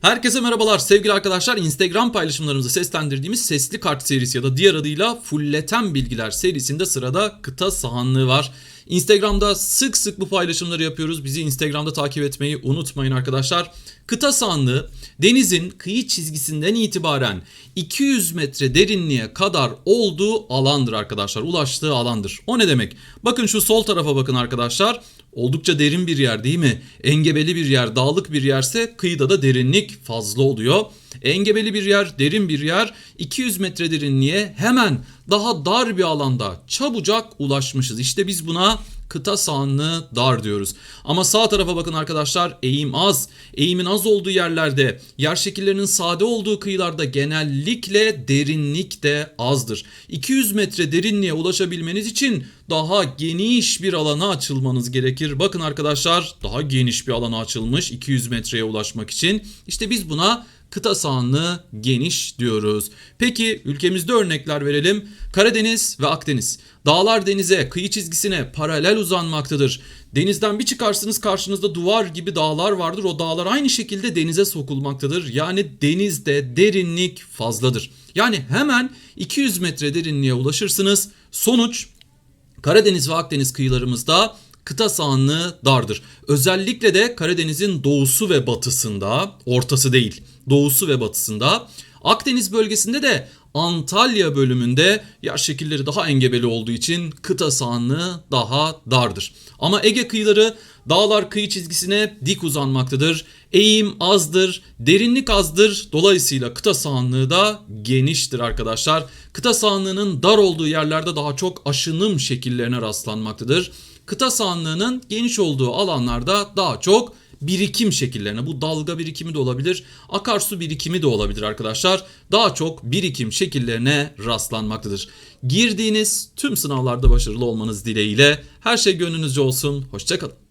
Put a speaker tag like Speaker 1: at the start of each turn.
Speaker 1: Herkese merhabalar sevgili arkadaşlar. Instagram paylaşımlarımızı seslendirdiğimiz Sesli Kart serisi ya da diğer adıyla Fulleten Bilgiler serisinde sırada kıta sahanlığı var. Instagram'da sık sık bu paylaşımları yapıyoruz. Bizi Instagram'da takip etmeyi unutmayın arkadaşlar. Kıta sahanlığı denizin kıyı çizgisinden itibaren 200 metre derinliğe kadar olduğu alandır arkadaşlar. Ulaştığı alandır. O ne demek? Bakın şu sol tarafa bakın arkadaşlar. Oldukça derin bir yer değil mi? Engebeli bir yer, dağlık bir yerse kıyıda da derinlik fazla oluyor. Engebeli bir yer, derin bir yer 200 metre derinliğe hemen daha dar bir alanda çabucak ulaşmışız. İşte biz buna kıta sahanlığı dar diyoruz. Ama sağ tarafa bakın arkadaşlar eğim az. Eğimin az olduğu yerlerde yer şekillerinin sade olduğu kıyılarda genellikle derinlik de azdır. 200 metre derinliğe ulaşabilmeniz için daha geniş bir alana açılmanız gerekir. Bakın arkadaşlar daha geniş bir alana açılmış 200 metreye ulaşmak için. İşte biz buna kıta sahanlığı geniş diyoruz. Peki ülkemizde örnekler verelim. Karadeniz ve Akdeniz. Dağlar denize, kıyı çizgisine paralel uzanmaktadır. Denizden bir çıkarsınız karşınızda duvar gibi dağlar vardır. O dağlar aynı şekilde denize sokulmaktadır. Yani denizde derinlik fazladır. Yani hemen 200 metre derinliğe ulaşırsınız. Sonuç Karadeniz ve Akdeniz kıyılarımızda kıta sahanlığı dardır. Özellikle de Karadeniz'in doğusu ve batısında, ortası değil, doğusu ve batısında. Akdeniz bölgesinde de Antalya bölümünde yer şekilleri daha engebeli olduğu için kıta sahanlığı daha dardır. Ama Ege kıyıları dağlar kıyı çizgisine dik uzanmaktadır. Eğim azdır, derinlik azdır. Dolayısıyla kıta sahanlığı da geniştir arkadaşlar. Kıta sahanlığının dar olduğu yerlerde daha çok aşınım şekillerine rastlanmaktadır. Kıta sahanlığının geniş olduğu alanlarda daha çok birikim şekillerine bu dalga birikimi de olabilir akarsu birikimi de olabilir arkadaşlar daha çok birikim şekillerine rastlanmaktadır. Girdiğiniz tüm sınavlarda başarılı olmanız dileğiyle her şey gönlünüzce olsun hoşçakalın.